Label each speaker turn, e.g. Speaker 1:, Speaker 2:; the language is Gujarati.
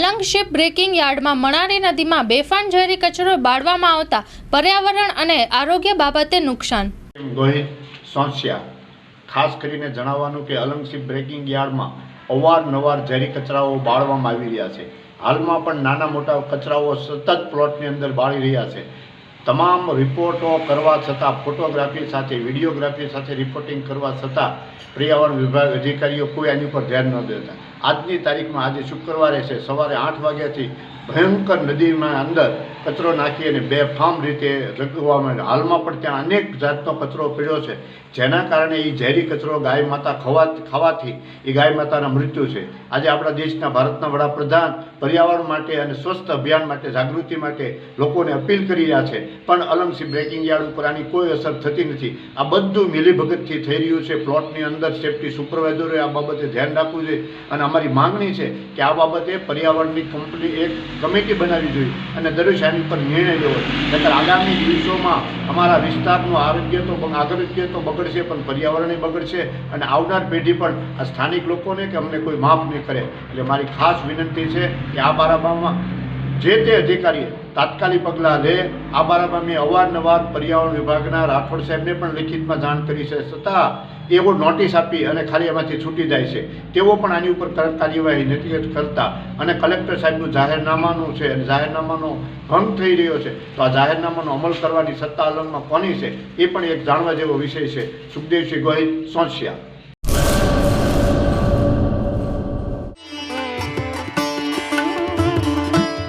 Speaker 1: અલંગ શિપ બ્રેકિંગ યાર્ડમાં મણારી નદીમાં બેફાન ઝેરી કચરો બાળવામાં આવતા પર્યાવરણ અને આરોગ્ય બાબતે નુકસાન.
Speaker 2: ગોહિત સોંસિયા, ખાસ કરીને જણાવવાનું કે અલંગશીપ બ્રેકિંગ યાર્ડમાં અવારનવાર ઝેરી કચરાઓ બાળવામાં આવી રહ્યા છે. હાલમાં પણ નાના મોટા કચરાઓ સતત પ્લોટની અંદર બાળી રહ્યા છે. તમામ રિપોર્ટો કરવા છતાં, ફોટોગ્રાફી સાથે, વિડીયોગ્રાફી સાથે રિપોર્ટિંગ કરવા છતાં પર્યાવરણ વિભાગ અધિકારીઓ કોઈ આની ઉપર ધ્યાન ન દેતા. આજની તારીખમાં આજે શુક્રવારે છે સવારે આઠ વાગ્યાથી ભયંકર નદીમાં અંદર કચરો નાખી અને બેફામ રીતે રગવા આવ્યો. હાલમાં પણ ત્યાં અનેક જાતનો કચરો પીડ્યો છે. જેના કારણે એ ઝેરી કચરો ગાય માતા ખવા, ખાવાથી એ ગાય માતાના મૃત્યુ છે. આજે આપણા દેશના ભારતના વડાપ્રધાન પર્યાવરણ માટે અને સ્વસ્થ અભિયાન માટે, જાગૃતિ માટે લોકોને અપીલ કરી રહ્યા છે. પણ અલંગસી બ્રેકિંગ યાર્ડ ઉપર આની કોઈ અસર થતી નથી. આ બધું મિલીભગતથી થઈ રહ્યું છે. પ્લોટની અંદર સેફ્ટી સુપરવાઇઝરોએ આ બાબતે ધ્યાન રાખવું જોઈએ. અને અમારી માંગણી છે કે આ બાબતે પર્યાવરણની કંપની એક કમિટી બનાવવી જોઈએ. અને દરેક આની પર નિર્ણય લેવો નહીંતર આગામી દિવસોમાં અમારા વિસ્તારનું આરોગ્ય તો આરોગ્ય તો બગડશે, પણ પર્યાવરણય બગડશે અને આવનાર પેઢી પણ આ સ્થાનિક લોકોને કે અમને કોઈ માફ નહીં કરે. એટલે મારી ખાસ વિનંતી છે કે આ બારાબામાં જે તે અધિકારીએ તાત્કાલિક પગલાં લે. આ બારામાં મેં અવારનવાર પર્યાવરણ વિભાગના રાઠોડ સાહેબને પણ લિખિતમાં જાણ કરી છે. છતાં એવો નોટિસ આપી અને ખાલી એમાંથી છૂટી જાય છે. તેઓ પણ આની ઉપર તરત કાર્યવાહી નથી કરતા અને કલેક્ટર સાહેબનું જાહેરનામાનું છે અને જાહેરનામાનો ભંગ થઈ રહ્યો છે. તો આ જાહેરનામાનો અમલ કરવાની સત્તા અલંગમાં કોની છે? એ પણ એક જાણવા જેવો વિષય છે. સુખદેવસિંહ ગોહિલ, સોંસિયા.